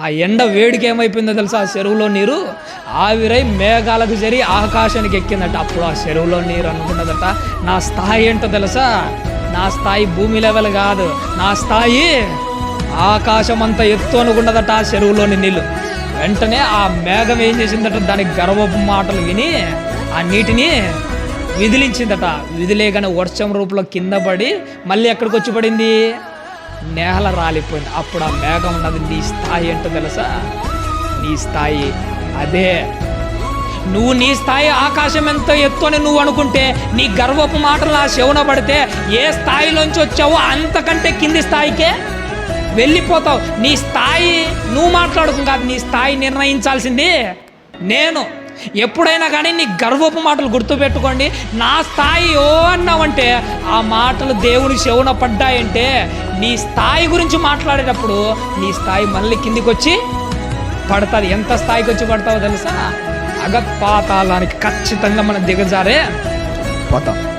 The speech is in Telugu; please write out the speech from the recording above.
ఆ ఎండ వేడికి ఏమైపోయిందో తెలుసా? ఆ చెరువులో నీరు ఆవిరై మేఘాలకు జరి ఆకాశానికి ఎక్కిందట. అప్పుడు ఆ చెరువులో నీరు అనుకున్నదట నా స్థాయి ఏంటో తెలుసా? నా స్థాయి భూమి లెవెల్ కాదు. నా స్థాయి ఆకాశం అంత ఎత్తు అనుకున్నదట ఆ చెరువులోని నీళ్ళు వెంటనే ఆ మేఘం ఏం చేసిందట? దానికి గర్వపు మాటలు విని ఆ నీటిని విదిలించిందట. విదిలేగానే వర్షం రూపంలో కింద పడి మళ్ళీ ఎక్కడికి వచ్చి పడింది? నేల రాలిపోయింది. అప్పుడు ఆ మేఘం ఉన్నది. నీ స్థాయి ఏంటో తెలుసా? నీ స్థాయి అదే. నువ్వు నీ స్థాయి ఆకాశం ఎంత ఎత్తు అని నువ్వు అనుకుంటే నీ గర్వపు మాటలు ఆ శవున పడితే ఏ స్థాయిలోంచి వచ్చావో అంతకంటే కింది స్థాయికే వెళ్ళిపోతావు. నీ స్థాయి నువ్వు మాట్లాడుకు కాదు నీ స్థాయి నిర్ణయించాల్సింది నేను. ఎప్పుడైనా కానీ నీ గర్వపు మాటలు గుర్తుపెట్టుకోండి. నా స్థాయి ఓ అన్నావంటే ఆ మాటలు దేవుని చెవున పడ్డాయంటే నీ స్థాయి గురించి మాట్లాడేటప్పుడు నీ స్థాయి మళ్ళీ కిందికి వచ్చి పడుతుంది. ఎంత స్థాయికి వచ్చి పడతావో తెలుసా? అగత్పాతాలానికి ఖచ్చితంగా మనం దిగజారే పోతాం.